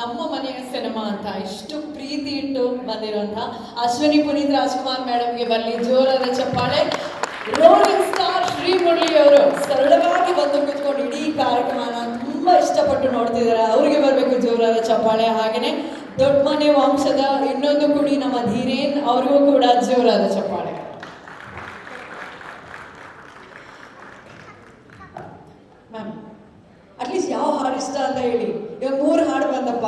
ನಮ್ಮ ಮನೆಯ ಸಿನಿಮಾ ಅಂತ ಇಷ್ಟು ಪ್ರೀತಿ ಇಟ್ಟು ಬಂದಿರುವಂತ ಅಶ್ವಿನಿ ಪುನೀತ್ ರಾಜ್ಕುಮಾರ್ ಮೇಡಮ್ಗೆ ಬರಲಿ ಜೋರಾದ ಚಪ್ಪಾಳೆ. ರೋಲಿಂಗ್ ಸ್ಟಾರ್ ಶ್ರೀ ಮುರಳಿ ಅವರು ಸರಳವಾಗಿ ಬಂದು ಕೂತ್ಕೊಂಡು ಇಡೀ ಕಾರ್ಯಕ್ರಮನ ತುಂಬಾ ಇಷ್ಟಪಟ್ಟು ನೋಡ್ತಿದ್ದಾರೆ. ಅವರಿಗೆ ಬರಬೇಕು ಜೋರಾದ ಚಪ್ಪಾಳೆ. ಹಾಗೇನೆ ದೊಡ್ಡ ಮನೆ ವಂಶದ ಇನ್ನೊಂದು ಕುಡಿ ನಮ್ಮ ಧೀರೇನ್ ಅವ್ರಿಗೂ ಕೂಡ ಜೋರಾದ ಚಪ್ಪಾಳೆ. ಮ್ಯಾಮ್ ಅಟ್ಲೀಸ್ಟ್ ಯಾವ ಹಾಡು ಇಷ್ಟ ಅಂತ ಹೇಳಿ. ಇವಾಗ ಮೂರು ಹಾಡು ಬಂದಪ್ಪ.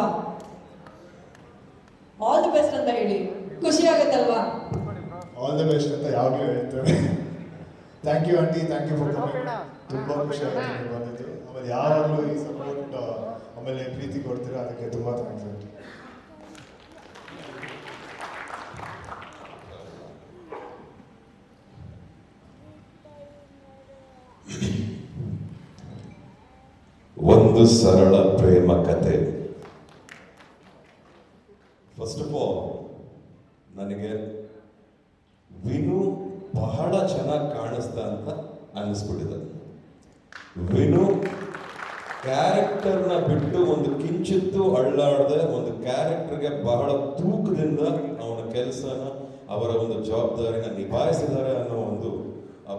ಆಲ್ ದಿ ಬೆಸ್ಟ್ ಅಂತ ಹೇಳಿ. ಖುಷಿ ಆಗುತ್ತಲ್ವಾ? ಆಲ್ ದಿ ಬೆಸ್ಟ್ ಅಂತ ಯಾವಾಗಲೂ ಹೇಳ್ತೇವೆ thank you aunty thank you for coming ತುಂಬ ಖುಷಿ ಆಗುತ್ತೆ ನೀವು ಬಂದಿದ್ದು. ಆಮೇಲೆ ಯಾವಾಗಲೂ ಈ ಸಪೋರ್ಟ್ ಆಮೇಲೆ ಪ್ರೀತಿ ಕೊಡ್ತೀರಾ? ಅದಕ್ಕೆ ತುಂಬ ಥ್ಯಾಂಕ್ಸ್ ಆಂಟಿ ಒಂದು ಸರಳ ಪ್ರೇಮ ಕತೆ ಫಸ್ಟ್ ಆಫ್ ಆಲ್ ನನಗೆ ವಿನು ಬಹಳ ಚೆನ್ನಾಗಿ ಕಾಣಿಸ್ತಾ ಅಂತ ಅನ್ನಿಸ್ಬಿಟ್ಟಿದೆ. ವಿನು ಕ್ಯಾರೆಕ್ಟರ್ನ ಬಿಟ್ಟು ಒಂದು ಕಿಂಚಿತ್ತು ಅಳ್ಳಾಡದೆ, ಒಂದು ಕ್ಯಾರೆಕ್ಟರ್ಗೆ ಬಹಳ ತೂಕದಿಂದ ಅವನ ಕೆಲಸನ, ಅವರ ಒಂದು ಜವಾಬ್ದಾರಿನ ನಿಭಾಯಿಸಿದ್ದಾರೆ ಅನ್ನೋ ಒಂದು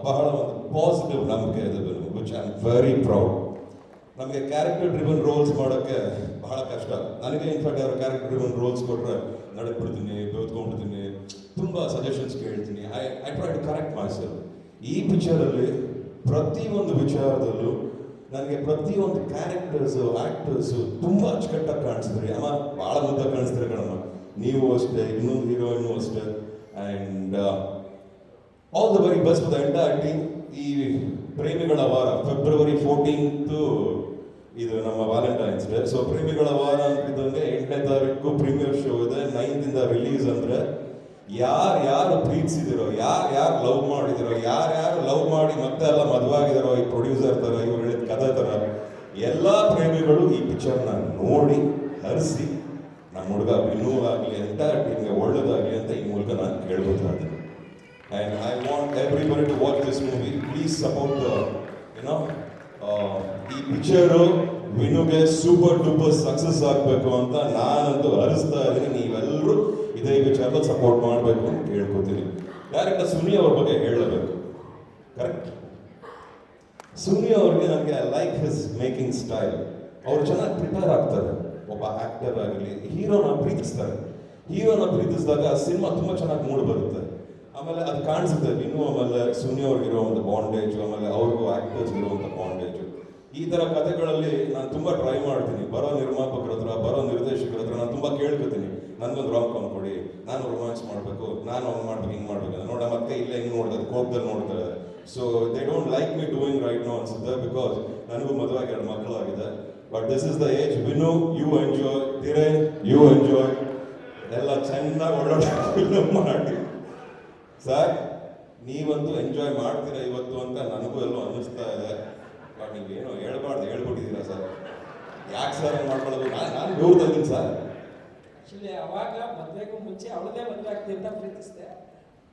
ಬಹಳ ಒಂದು ಪಾಸಿಟಿವ್ ನಂಬಿಕೆ ಇದೆ Vinu which I am very proud ನಮಗೆ ಕ್ಯಾರೆಕ್ಟರ್ ಡ್ರಿವನ್ ರೋಲ್ಸ್ ಮಾಡೋಕ್ಕೆ ಬಹಳ ಕಷ್ಟ. ನನಗೆ ಇನ್ಫ್ಯಾಕ್ಟ್ ಯಾರು ಕ್ಯಾರೆಕ್ಟರ್ ಡ್ರಿವನ್ ರೋಲ್ಸ್ ಕೊಟ್ಟರೆ ಬಿಡ್ತೀನಿ, ಬೆಳೆದ್ಕೊಂಡ್ಬಿಡ್ತೀನಿ ತುಂಬ ಸಜೆಷನ್ಸ್ ಕೇಳ್ತೀನಿ. I I try to correct myself ಈ ಪಿಕ್ಚರಲ್ಲಿ ಪ್ರತಿಯೊಂದು ವಿಚಾರದಲ್ಲೂ ನನಗೆ ಪ್ರತಿಯೊಂದು ಕ್ಯಾರೆಕ್ಟರ್ಸು ಆ್ಯಕ್ಟರ್ಸು ತುಂಬ ಅಚ್ಚುಕಟ್ಟಾಗಿ ಕಾಣಿಸಿದ್ರಿ ಅಮ್ಮ ಭಾಳ ಮುದ್ದ ಕಾಣಿಸ್ತಾರೆ ಕಣಮ್ಮ. ನೀವು ಅಷ್ಟೇ ಇನ್ನೊಂದು ಹೀರೋಯಿನ್ನು ಅಷ್ಟೇ. And all the very best the team ಈ ಪ್ರೇಮಿಗಳ ವಾರ ಫೆಬ್ರವರಿ ಫೋರ್ಟೀನ್ತ್ ಇದು ನಮ್ಮ ವ್ಯಾಲೆಂಟೈನ್ಸ್ ಡೇ ಸೊ ಪ್ರೇಮಿಗಳ ವಾರ ಅಂತಿದ್ದಂಗೆ ಎಂಟನೇ ತಾರೀಕು ಪ್ರೀಮಿಯರ್ ಶೋ ಇದೆ. ನೈನ್ತ್ ಇಂದ ರಿಲೀಸ್ ಅಂದರೆ ಯಾರು ಯಾರು ಪ್ರೀತಿಸಿದಿರೋ, ಯಾರು ಯಾರು ಲವ್ ಮಾಡಿದಿರೋ, ಯಾರು ಯಾರು ಲವ್ ಮಾಡಿ ಮತ್ತೆ ಎಲ್ಲ ಮದುವಾಗಿದಾರೋ ಈ ಪ್ರೊಡ್ಯೂಸರ್ ತರ, ಇವ್ರು ಹೇಳಿದ ಕಥೆ ಥರ ಎಲ್ಲ ಪ್ರೇಮಿಗಳು ಈ ಪಿಕ್ಚರ್ನ ನೋಡಿ, ಹರಿಸಿ ನಮ್ಮ ಹುಡುಗ ವಿನೂ ಆಗಲಿ ಅಂತ ಟೀಮ್ಗೆ ಒಳ್ಳೇದಾಗಲಿ ಅಂತ ಈ ಮೂಲಕ ನಾನು ಇದ್ದೀನಿ. And I want everybody to watch this movie. Please support the, you know, uh, ಈ ಪಿಕ್ಚರು ವಿನುಗೆ ಸೂಪರ್ ಡೂಪರ್ ಸಕ್ಸಸ್ ಆಗಬೇಕು ಅಂತ ನಾನಂತೂ ಹರಿಸ್ತಾ ಇದ್ದೀನಿ. ನೀವೆಲ್ಲರೂ ಇದೇ ವಿಚಾರದಲ್ಲಿ ಸಪೋರ್ಟ್ ಮಾಡಬೇಕು ಅಂತ ಕೇಳ್ಕೊತೀನಿ. ಡೈರೆಕ್ಟರ್ ಸುನಿ ಅವ್ರ ಬಗ್ಗೆ ಹೇಳಬೇಕು? ಕರೆಕ್ಟ್ ಸುನಿ ಅವ್ರಿಗೆ ನನಗೆ ಲೈಕ್ ಹಿಸ್ ಮೇಕಿಂಗ್ ಸ್ಟೈಲ್ ಅವ್ರು ಚೆನ್ನಾಗಿ ಪ್ರಿಪೇರ್ ಆಗ್ತಾರೆ. ಒಬ್ಬ ಆಕ್ಟರ್ ಆಗಲಿ ಹೀರೋನ ಪ್ರೀತಿಸ್ತಾರೆ. ಹೀರೋನ ಪ್ರೀತಿಸಿದಾಗ ಸಿನಿಮಾ ತುಂಬ ಚೆನ್ನಾಗಿ ಮೂಡ್ ಬರುತ್ತೆ. ಆಮೇಲೆ ಅದು ಕಾಣಿಸುತ್ತೆ. ಇನ್ನೂ ಆಮೇಲೆ ಸುನಿ ಅವ್ರಿಗಿರೋ ಒಂದು ಬಾಂಡೇಜು ಆಮೇಲೆ ಅವ್ರಿಗೂ ಆಕ್ಟರ್ಸ್ ಇರುವಂಥ ಬಾಂಡೇಜ್ ಈ ಥರ ಕಥೆಗಳಲ್ಲಿ ನಾನು ತುಂಬ ಟ್ರೈ ಮಾಡ್ತೀನಿ. ಬರೋ ನಿರ್ಮಾಪಕರ ಹತ್ರ, ಬರೋ ನಿರ್ದೇಶಕರ ಹತ್ರ ನಾನು ತುಂಬ ಕೇಳ್ಕೊತೀನಿ. ನನಗೊಂದು ರಾಮ್ ಕಾಮ್ ಕೊಡಿ. ನಾನು ರೊಮ್ಯಾನ್ಸ್ ಮಾಡಬೇಕು. ನಾನು ಅವ್ನು ಮಾಡ್ಬೇಕು, ಹಿಂಗೆ ಮಾಡ್ಬೇಕು. ನೋಡ ಮತ್ತೆ ಇಲ್ಲೇ ಹಿಂಗೆ ನೋಡ್ತಾರೆ ಕೋಪದಲ್ಲಿ ನೋಡ್ತಾರೆ so they don't like me doing right no ಅನ್ಸುತ್ತೆ ಬಿಕಾಸ್ ನನಗೂ ಮದುವಾಗಿ ಎರಡು ಮಕ್ಕಳಾಗಿದೆ. But this is the age Vinu you enjoy then you enjoy ಎಲ್ಲ ಚೆನ್ನಾಗಿ ಫಿಲ್ಮ್ ಮಾಡಿ. ಸರ್ ನೀವಂತೂ ಎಂಜಾಯ್ ಮಾಡ್ತೀರಾ ಇವತ್ತು ಅಂತ ನನಗೂ ಎಲ್ಲೋ ಅನ್ನಿಸ್ತಾ ಇದೆ. ಬಟ್ ನೀವೇನು ಹೇಳ್ಬಾರ್ದು ಹೇಳ್ಬಿಟ್ಟಿದ್ದೀರಾ ಸರ್ ಯಾಕೆ ಸರ್ ಮಾಡ್ಕೊಳ್ಳೋದು? ನಾನು ನಾನು ದೂರ್ತಾ ಇದ್ದೀನಿ ಸರ್ ಆಕ್ಚುಲಿ ಅವಾಗ ಮದುವೆಗೂ ಮುಂಚೆ ಅವಳದೇ ಮದುವೆ ಆಗ್ತೀನಿ ಅಂತ ಪ್ರೀತಿಸಿದೆ.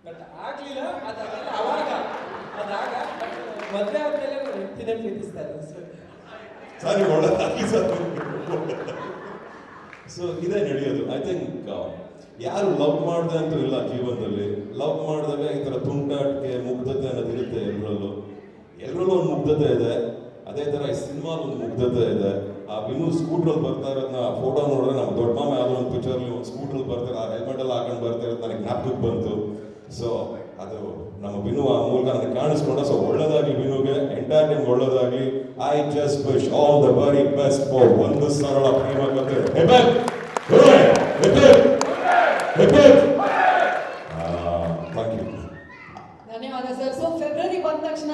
ಬಟ್ ಆಗಲಿಲ್ಲ ಅದಾಗಲ್ಲ ಅವಾಗ ಅದಾಗ ಬಟ್ ಮದ್ವೆ ಆದ್ಮೇಲೆ ಹೆಂಡ್ತಿನೇ ಪ್ರೀತಿಸ್ತಾ ಇದ್ದೀನಿ ಸರ್ ಸರಿ ಒಳ್ಳೆ ಒಳ್ಳೆದಾಗಿ ಸರ್ ಸೊ ಇದೇ ನಡೆಯೋದು? ಐ ಥಿಂಕ್ ಯಾರು ಲವ್ ಮಾಡಿದೆ ಅಂತೂ ಇಲ್ಲ ಜೀವನದಲ್ಲಿ. ಲವ್ ಮಾಡಿದಾಗ ಈ ಥರ ತುಂಟಾಟಿಕೆ ಮುಗ್ಧತೆ ಅನ್ನೋದಿರುತ್ತೆ ಎಲ್ಲರಲ್ಲೂ ಎಲ್ಲರಲ್ಲೂ ಒಂದು ಮುಗ್ಧತೆ ಇದೆ. ಅದೇ ಥರ ಈ ಸಿನಿಮಾ ಒಂದು ಮುಗ್ಧತೆ ಇದೆ. ಆ ವಿನು ಸ್ಕೂಟ್ರಲ್ಲಿ ಬರ್ತಾ ಇರೋದನ್ನ ಫೋಟೋ ನೋಡಿದ್ರೆ ನಮ್ಮ ದೊಡ್ಡ ಮಾಮ ಯಾವುದೋ ಒಂದು ಪಿಕ್ಚರ್ಲಿ ಒಂದು ಸ್ಕೂಟ್ರಲ್ಲಿ ಬರ್ತಾರೆ, ಆ ಹೆಲ್ಮೆಟ್ ಎಲ್ಲ ಹಾಕೊಂಡು ಬರ್ತಾ ಇರೋದು ನನಗೆ ಜ್ಞಾಪಕಕ್ಕೆ ಬಂತು. ಸೊ ಅದು ನಮ್ಮ ವಿನು ಆ ಮೂಲಕ ನನಗೆ ಕಾಣಿಸ್ಕೊಂಡ. ಸೊ ಒಳ್ಳೇದಾಗಲಿ ವಿನುಗೆ ಎಂಟೈರ್ ಟೈಮ್ ಒಳ್ಳೇದಾಗಲಿ. I just wish all the very best for ಒಂದು ಸರಳ ಪ್ರೇಮ ಕಥೆ.